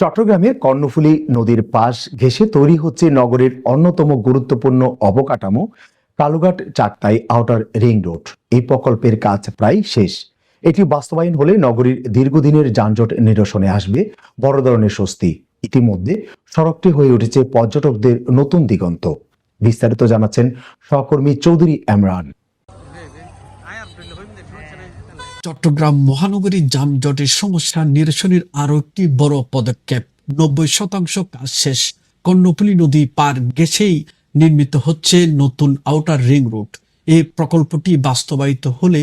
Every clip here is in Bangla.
চট্টগ্রামে কর্ণফুলী নদীর পাশ ঘেঁষে তৈরি হচ্ছে নগরের অন্যতম গুরুত্বপূর্ণ অবকাঠামো, Kalughat Chaktai outer ring road. এই প্রকল্পের কাজ প্রায় শেষ। এটি বাস্তবায়ন হলে নগরীর দীর্ঘদিনের যানজট নিরসনে আসবে, বড় ধরনের স্বস্তি। ইতিমধ্যে সড়কটি হয়ে উঠেছে পর্যটকদের নতুন দিগন্ত। বিস্তারিত জানাচ্ছেন সহকর্মী চৌধুরী এমরান। চট্টগ্রাম মহানগরী যানজটের সমস্যা নিরসনের আরও একটি বড় পদক্ষেপ। নব্বই শতাংশ কাজ শেষ। কর্ণফুলী নদী পার গেছেই নির্মিত হচ্ছে নতুন আউটার রিং রোড এই প্রকল্পটি বাস্তবায়িত হলে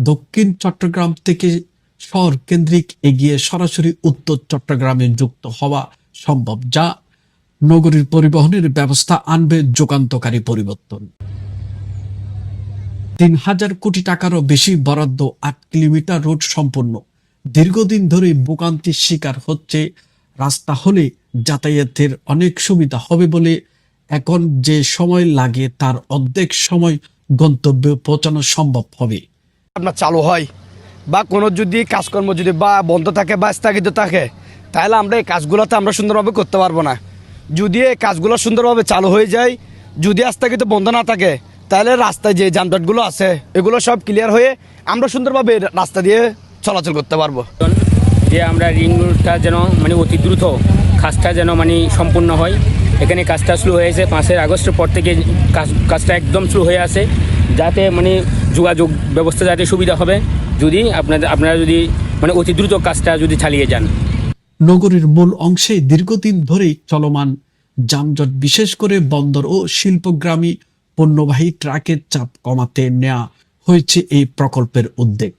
দক্ষিণ চট্টগ্রাম থেকে শহর কেন্দ্রিক এগিয়ে সরাসরি উত্তর চট্টগ্রামে যুক্ত হওয়া সম্ভব, যা নগরীর পরিবহনের ব্যবস্থা আনবে যুগান্তকারী পরিবর্তন। তিন হাজার কোটি টাকারও বেশি বরাদ্দ আট কিলোমিটার রোড সম্পন্ন। দীর্ঘদিন ধরে ভোগান্তির শিকার হচ্ছে রাস্তা হলে যাতায়াতের অনেক সুবিধা হবে বলে এখন যে সময় লাগে তার অর্ধেক সময় গন্তব্যে পৌঁছানো সম্ভব হবে। আপনার চালু হয় বা কোনো যদি কাজকর্ম যদি বা বন্ধ থাকে বা স্থগিত থাকে, তাহলে আমরা এই কাজগুলোতে আমরা সুন্দরভাবে করতে পারব না। যদি এই কাজগুলো সুন্দরভাবে চালু হয়ে যায়, যদি স্থগিত বন্ধ না থাকে তাহলে রাস্তায় যে যানজটগুলো আছে এগুলো সব ক্লিয়ার হয়ে আমরা সুন্দরভাবে রাস্তা দিয়ে চলাচল করতে পারব। যে আমরা রিং রোডটা যেন মানে অতি দ্রুত কাজটা যেন মানে সম্পূর্ণ হয়। এখানে কাজটা শুরু হয়েছে পাঁচই আগস্টের পর থেকে কাজ কাজটা একদম শুরু হয়ে আছে। যাতে মানে যোগাযোগ ব্যবস্থা যাতে সুবিধা হবে। যদি আপনাদের আপনারা যদি মানে অতি দ্রুত কাজটা যদি চালিয়ে যান। নগরীর মূল অংশে দীর্ঘদিন ধরেই চলমান যানজট বিশেষ করে বন্দর ও শিল্পগ্রামী পণ্যবাহী ট্রাকের চাপ কমাতে নেওয়া হয়েছে এই প্রকল্পের উদ্যোগ।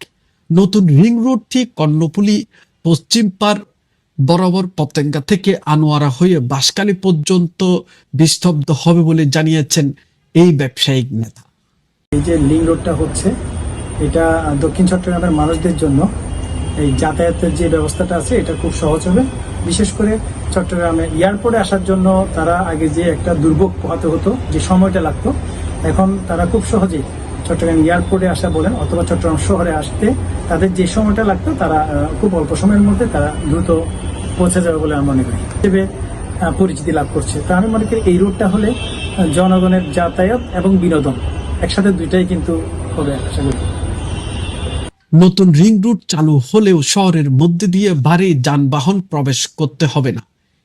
নতুন রিং রোডটি কর্ণপুলি পশ্চিম পার, বরাবর পতেঙ্গা থেকে আনোয়ারা হয়ে বাঁশখালী পর্যন্ত বিস্তব্ধ হবে বলে জানিয়েছেন এই ব্যবসায়িক নেতা। এই যে লিং রোডটা হচ্ছে, এটা দক্ষিণ চট্টগ্রামের মানুষদের জন্য এই যাতায়াতের যে ব্যবস্থাটা আছে, এটা খুব সহজ হবে। বিশেষ করে চট্টগ্রামে এয়ারপোর্টে আসার জন্য তারা আগে যে একটা দুর্ভোগ পোহাতে হতো, যে সময়টা লাগতো, এখন তারা খুব সহজেই চট্টগ্রাম এয়ারপোর্টে আসা বলেন অথবা চট্টগ্রাম শহরে আসতে তাদের যে সময়টা লাগতো, তারা খুব অল্প সময়ের মধ্যে তারা দ্রুত পৌঁছে যাবে বলে আমি মনে করি। হিসেবে পরিচিতি লাভ করছে। তো আমি মনে করি এই রুটটা হলে জনগণের যাতায়াত এবং বিনোদন একসাথে দুইটাই কিন্তু হবে, আশা করি। নতুন রিং রুট চালু হলেও শহরের মধ্যে দিয়ে ভারী যানবাহন প্রবেশ করতে হবে না।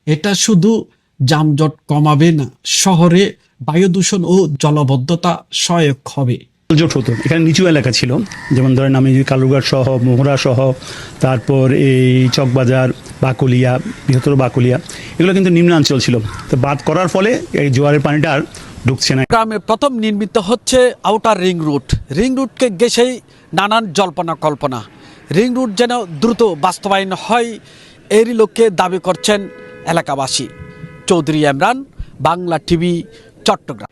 এটা শুধু যানজট কমাবে না, শহরে বায়ু দূষণ ও জলবদ্ধতা সহায়ক হবে। জোট হতো। এখানে নিচু এলাকা ছিল, যেমন ধরেন আমি কালুরঘাট সহ, মোহরা সহ, তারপর এই চকবাজার, বাকুলিয়া, বৃহত্তর বাকুলিয়া, এগুলো কিন্তু নিম্নাঞ্চল ছিল। তো বাদ করার ফলে এই জোয়ারের পানিটা আর ঢুকছে না। গ্রামে প্রথম নির্মিত হচ্ছে আউটার রিং রুট রিং রুটকে গেছেই নানান জল্পনা কল্পনা। রিং রুট যেন দ্রুত বাস্তবায়ন হয়, এরই লক্ষ্যে দাবি করছেন এলাকাবাসী। চৌধুরী ইমরান, বাংলা টিভি, চট্টগ্রাম।